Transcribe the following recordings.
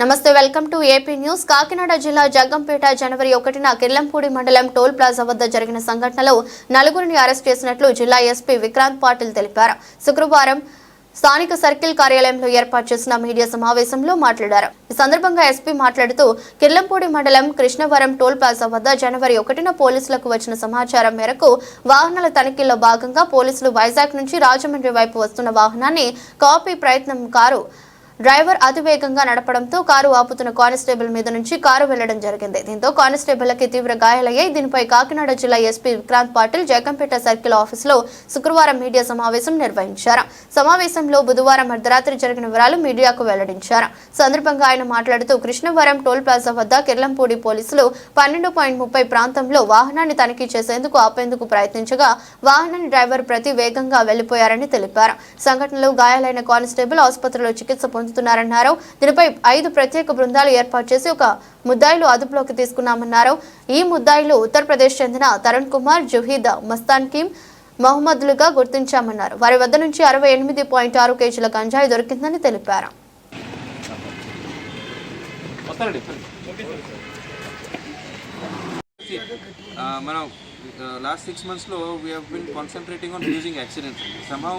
నమస్తే welcome to AP news. Kakinada జిల్లా జగ్గంపేట జనవరి ఒకటిన కిర్లంపూడి మండలం టోల్ ప్లాజా వద్ద జరిగిన సంఘటనలో నలుగురిని అరెస్ట్ చేసినట్లు జిల్లా ఎస్పీ విక్రాంత్ పాటిల్ తెలిపారు. శుక్రవారం స్థానిక సర్కిల్ కార్యాలయంలో ఏర్పాటు చేసిన మీడియా సమావేశంలో మాట్లాడారు. ఈ సందర్భంగా ఎస్పీ మాట్లాడుతూ కిర్లంపూడి మండలం కృష్ణవరం టోల్ ప్లాజా వద్ద జనవరి ఒకటిన పోలీసులకు వచ్చిన సమాచారం మేరకు వాహనాల తనిఖీల్లో భాగంగా పోలీసులు వైజాగ్ నుంచి రాజమండ్రి వైపు వస్తున్న వాహనాన్ని కాపీ ప్రయత్నం కారు డ్రైవర్ అతివేగంగా నడపడంతో కారు ఆపుతున్న కానిస్టేబుల్ మీద నుంచి కారు వెళ్ళడం జరిగింది. దీంతో కానిస్టేబుల్కి తీవ్ర గాయాలయ్యాయి. దీనిపై కాకినాడ జిల్లా ఎస్పీ విక్రాంత్ పాటిల్ జగంపేట సర్కిల్ ఆఫీసులో శుక్రవారం మీడియా సమావేశం నిర్వహించారు. సమావేశంలో బుధవారం అర్ధరాత్రి జరిగిన వివరాలు మీడియాకు వెల్లడించారు. సందర్భంగా ఆయన మాట్లాడుతూ కృష్ణవరం టోల్ ప్లాజా వద్ద కిర్లంపూడి పోలీసులు పన్నెండు పాయింట్ ముప్పై ప్రాంతంలో వాహనాన్ని తనిఖీ చేసేందుకు ఆపేందుకు ప్రయత్నించగా వాహనాన్ని డ్రైవర్ ప్రతి వేగంగా వెళ్ళిపోయారని తెలిపారు. సంఘటనలో గాయాలైన కానిస్టేబుల్ ఆసుపత్రిలో చికిత్స పొంది పొందుతున్నారన్నారు దీనిపై ఐదు ప్రత్యేక బృందాలు ఏర్పాటు చేసి ఒక ముద్దాయిలు అదుపులోకి తీసుకున్నామన్నారు. ఈ ముద్దాయిలు ఉత్తరప్రదేశ్ చెందిన తరుణ్ కుమార్ జుహీద్ మస్తాన్ కిమ్ మహమ్మద్లుగా గుర్తించామన్నారు. వారి వద్ద నుంచి అరవై ఎనిమిది పాయింట్ ఆరు కేజీల గంజాయి దొరికిందని తెలిపారు. మనం లాస్ట్ సిక్స్ మంత్స్లో we have concentrating on reducing accidents somehow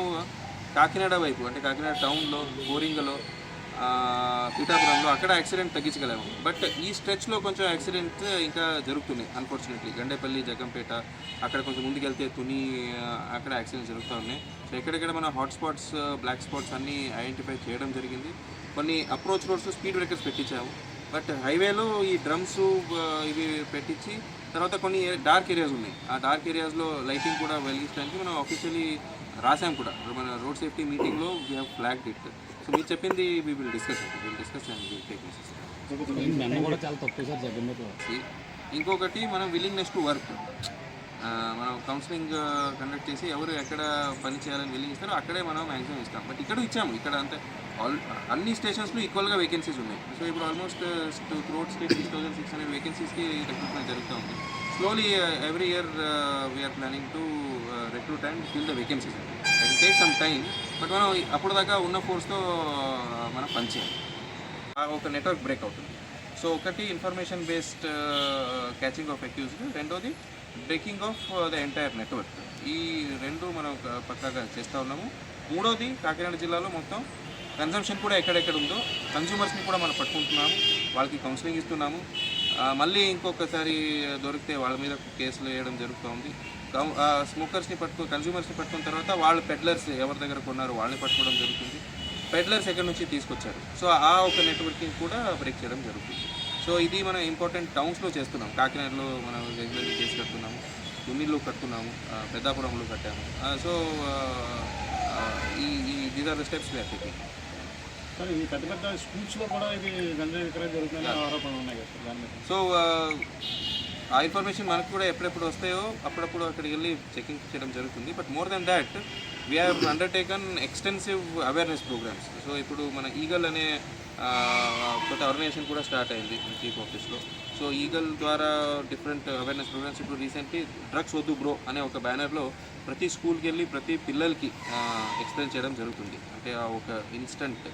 Kakinada వైపు అంటే కాకినాడ టౌన్లో బోరింగలో పీఠాపురంలో అక్కడ యాక్సిడెంట్ తగ్గించగలము. బట్ ఈ స్ట్రెచ్లో కొంచెం యాక్సిడెంట్ ఇంకా జరుగుతున్నాయి అన్ఫార్చునేట్లీ గండేపల్లి జగంపేట అక్కడ కొంచెం ముందుకెళ్తే తుని అక్కడ యాక్సిడెంట్ జరుగుతూ ఉన్నాయి. సో ఎక్కడెక్కడ మన హాట్ స్పాట్స్ బ్లాక్ స్పాట్స్ అన్నీ ఐడెంటిఫై చేయడం జరిగింది. కొన్ని అప్రోచ్ రోడ్స్ స్పీడ్ బ్రేకర్స్ పెట్టించాము. బట్ హైవేలో ఈ డ్రమ్స్ ఇవి పెట్టించి తర్వాత కొన్ని డార్క్ ఏరియాస్ ఉన్నాయి. ఆ డార్క్ ఏరియాస్లో లైటింగ్ కూడా వెలిగించడానికి మనం ఆఫీషియలీ రాసాం కూడా. మన రోడ్ సేఫ్టీ మీటింగ్లో we have flag it so మీరు చెప్పింది we will discuss will discuss and will take నన్ను కూడా చాలా తక్కువ సార్ జగన్మోహన్ ఇంకొకటి మనం విల్లింగ్నెస్ టు వర్క్ మనం కౌన్సిలింగ్ కండక్ట్ చేసి ఎవరు ఎక్కడ పని చేయాలని వెళ్ళి ఇస్తారో అక్కడే మనం మ్యాక్సిమం ఇస్తాం. బట్ ఇక్కడ ఇచ్చాము. ఇక్కడ అంతే. ఆల్ అన్ని స్టేషన్స్లో ఈక్వల్గా వేకెన్సీస్ ఉన్నాయి. సో ఇప్పుడు almost throughout state six thousand six hundred వేకెన్సీస్కి recruitment జరుగుతూ ఉంది. Slowly every year we're planning to recruit and fill the vacancies it take some time but మనం అప్పుడు దాకా ఉన్న ఫోర్స్తో మనం పనిచేయాలి ఆ ఒక నెట్వర్క్ బ్రేక్ అవుతుంది. సో ఒకటి information based catching of accused రెండోది breaking of the entire network ఈ రెండు మనం ఒక పక్కాగా చేస్తూ ఉన్నాము. మూడోది కాకినాడ జిల్లాలో మొత్తం కన్జంప్షన్ కూడా ఎక్కడెక్కడ ఉందో కన్జ్యూమర్స్ని కూడా మనం పట్టుకుంటున్నాము. వాళ్ళకి కౌన్సిలింగ్ ఇస్తున్నాము. మళ్ళీ ఇంకొకసారి దొరికితే వాళ్ళ మీద కేసులు వేయడం జరుగుతూ ఉంది స్మోకర్స్ని పట్టుకో కన్జ్యూమర్స్ని పట్టుకున్న తర్వాత వాళ్ళు పెడ్లర్స్ ఎవరి దగ్గర కొన్నారో వాళ్ళని పట్టుకోవడం జరుగుతుంది. పెడ్లర్స్ ఎక్కడి నుంచి తీసుకొచ్చారు? సో ఆ ఒక నెట్వర్కింగ్ కూడా బ్రేక్ చేయడం జరుగుతుంది. సో ఇది మనం ఇంపార్టెంట్ టౌన్స్లో చేస్తున్నాం. కాకినాడలో మనం రెగ్యులర్గా చేసి తుమ్మిలో కడుతున్నాము ఆ, పెద్దాపురంలో కట్టాము. సో ఈ these are the steps we're taking so ఆ ఇన్ఫర్మేషన్ మనకు కూడా ఎప్పుడెప్పుడు వస్తాయో అప్పుడప్పుడు అక్కడికి వెళ్ళి చెకింగ్ చేయడం జరుగుతుంది. But more than that we have undertaken extensive awareness programs so ఇప్పుడు మన ఈగల్ అనే కొత్త ఆర్గనైజేషన్ కూడా స్టార్ట్ అయింది చీఫ్ ఆఫీస్లో. సో ఈగల్ ద్వారా డిఫరెంట్ అవేర్నెస్ ప్రోగ్రామ్స్ ఇప్పుడు రీసెంట్లీ డ్రగ్స్ వద్దు బ్రో అనే ఒక బ్యానర్లో ప్రతి స్కూల్కి వెళ్ళి ప్రతి పిల్లలకి ఎక్స్ప్లెయిన్ చేయడం జరుగుతుంది. అంటే ఆ ఒక ఇన్స్టంట్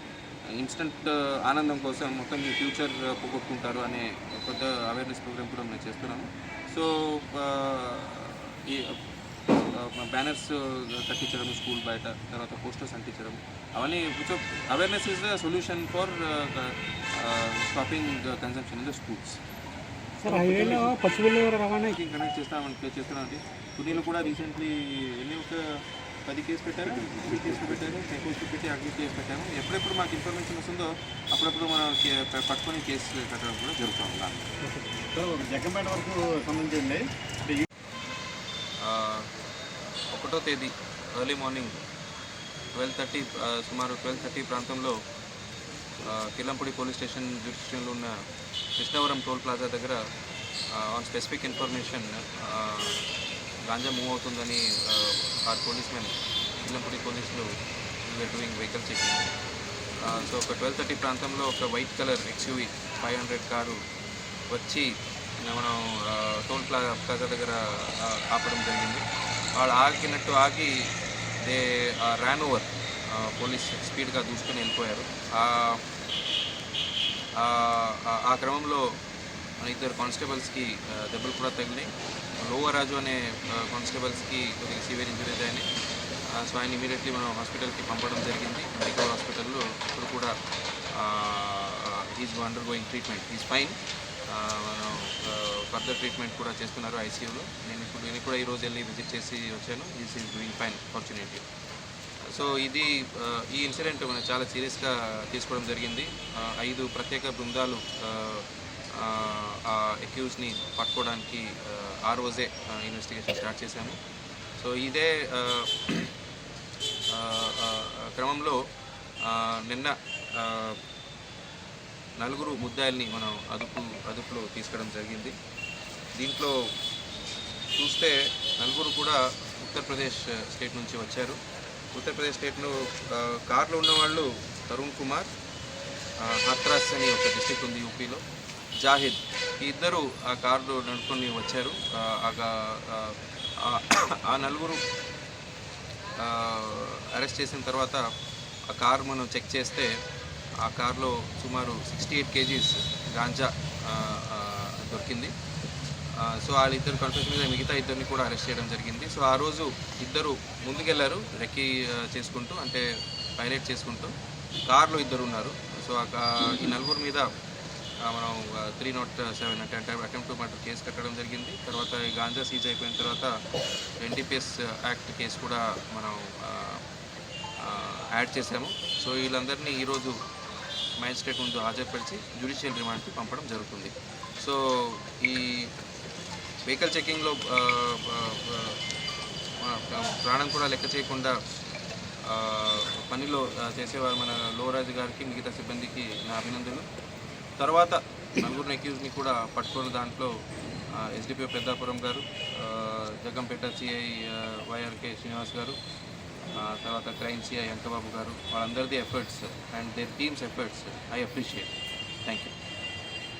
ఇన్స్టంట్ ఆనందం కోసం మొత్తం మీ ఫ్యూచర్ పోగొట్టుకుంటారు అనే కొత్త అవేర్నెస్ ప్రోగ్రామ్ కూడా మేము చేస్తున్నాము. సో ఈ బ్యానర్స్ కట్టించడం స్కూల్ బయట తర్వాత పోస్టర్స్ అంటించడం అవన్నీ so awareness is the solution for stopping consumption in the schools sir హైవేలో పశువుల రవాణా కనెక్ట్ చేస్తామని చేస్తున్నామండి పుణ్యలో కూడా రీసెంట్లీ ఎన్ని ఒక పది కేసు పెట్టారు? పది కేసులు పెట్టారు. కేసు పెట్టి అగ్ని కేసు పెట్టాము. ఎప్పుడెప్పుడు మాకు ఇన్ఫర్మేషన్ వస్తుందో అప్పుడప్పుడు మనం పట్టుకొని కేసు కట్టడం కూడా జరుగుతూ ఉంది. జగ్గంపేట వరకు సంబంధించింది. ఆ, ఒకటో తేదీ ఎర్లీ మార్నింగ్ ట్వెల్వ్ థర్టీ సుమారు ట్వెల్వ్ థర్టీ ప్రాంతంలో కిలంపూడి పోలీస్ స్టేషన్ జ్యూరిస్టిక్షన్లో ఉన్న కృష్ణవరం టోల్ ప్లాజా దగ్గర on specific information ganja move అవుతుందని ఆర్ పోలీస్ మెన్ కిలంపూడి పోలీసులు we're doing vehicle checking so ఒక ట్వెల్వ్ థర్టీ ప్రాంతంలో ఒక white colour XUV five hundred car వచ్చి మనం టోల్ ప్లాజా ప్లాజా దగ్గర ఆపడం జరిగింది. వాళ్ళు ఆగినట్టు ఆగి దే ర్యాన్ ఓవర్ పోలీస్ స్పీడ్గా దూసుకొని వెళ్ళిపోయారు. ఆ క్రమంలో మన ఇద్దరు కానిస్టేబుల్స్కి దెబ్బలు కూడా తగిలినాయి. లోవరాజు అనే కానిస్టేబుల్స్కి కొద్దిగా సివియర్ ఇంజరీస్ అయినాయి. సో ఆయన ఇమీడియట్లీ మనం హాస్పిటల్కి పంపడం జరిగింది. మెడికల్ హాస్పిటల్లో ఇప్పుడు కూడా is undergoing treatment is fine further treatment కూడా చేస్తున్నారు ఐసీయూలో నేను ఇప్పుడు నేను కూడా ఈరోజు వెళ్ళి విజిట్ చేసి వచ్చాను. He's is doing fine fortunately so ఇది ఈ ఇన్సిడెంట్ మనం చాలా సీరియస్గా తీసుకోవడం జరిగింది. ఐదు ప్రత్యేక బృందాలు ఆ, ఆ, అక్యూజ్ని పట్టుకోవడానికి ఆ, రోజే ఇన్వెస్టిగేషన్ స్టార్ట్ చేశాము. సో ఇదే క్రమంలో నిన్న నలుగురు ముద్దాయిల్ని మనం అదుపు అదుపులో తీసుకోవడం జరిగింది. దీంట్లో చూస్తే నలుగురు కూడా ఉత్తరప్రదేశ్ స్టేట్ నుంచి వచ్చారు. ఉత్తరప్రదేశ్ స్టేట్లో ఆ, కార్లో తరుణ్ కుమార్ హత్రాస్ అని ఒక డిస్టిక్ ఉంది యూపీలో. జాహిద్ ఈ ఇద్దరు ఆ కార్లో నడుపుకొని వచ్చారు. ఆ, ఆ- ఆ నలుగురు అరెస్ట్ చేసిన తర్వాత ఆ కార్ మనం చెక్ చేస్తే ఆ కార్లో సుమారు సిక్స్టీ ఎయిట్ కేజీస్ గాంజా దొరికింది. సో వాళ్ళిద్దరు కన్ఫ్యూషన్ మీద మిగతా ఇద్దరిని కూడా అరెస్ట్ చేయడం జరిగింది. సో ఆ రోజు ఇద్దరు ముందుకెళ్ళారు రెక్కీ చేసుకుంటూ అంటే పైలట్ చేసుకుంటూ. కార్లో ఇద్దరు ఉన్నారు. సో ఈ నలుగురు మీద మనం త్రీ నాట్ సెవెన్ అంటే అంటే అటెంప్ట్ మర్డర్ కేసు కట్టడం జరిగింది. తర్వాత ఈ గాంజా సీజ్ అయిపోయిన తర్వాత ఎన్డీపీఎస్ యాక్ట్ కేసు కూడా మనం యాడ్ చేశాము. సో వీళ్ళందరినీ ఈరోజు మ్యాజిస్ట్రేట్ ముందు హాజరుపరిచి జ్యుడిషియల్ రిమాండ్కి పంపడం జరుగుతుంది. సో ఈ వెహికల్ చెకింగ్లో ప్రాణం కూడా లెక్క చేయకుండా పనిలో చేసేవారు మన లోరాజు గారికి మిగతా సిబ్బందికి నా అభినందనలు. తర్వాత నలుగురిని అక్యూజ్ని కూడా పట్టుకున్న దాంట్లో ఎస్డిపిఓ పెద్దాపురం గారు జగంపేట సిఐ వైఆర్కే శ్రీనివాస్ గారు తర్వాత క్రైమ్ సిఐ వెంకబాబు గారు వాళ్ళందరిది efforts and their teams efforts I appreciate thank you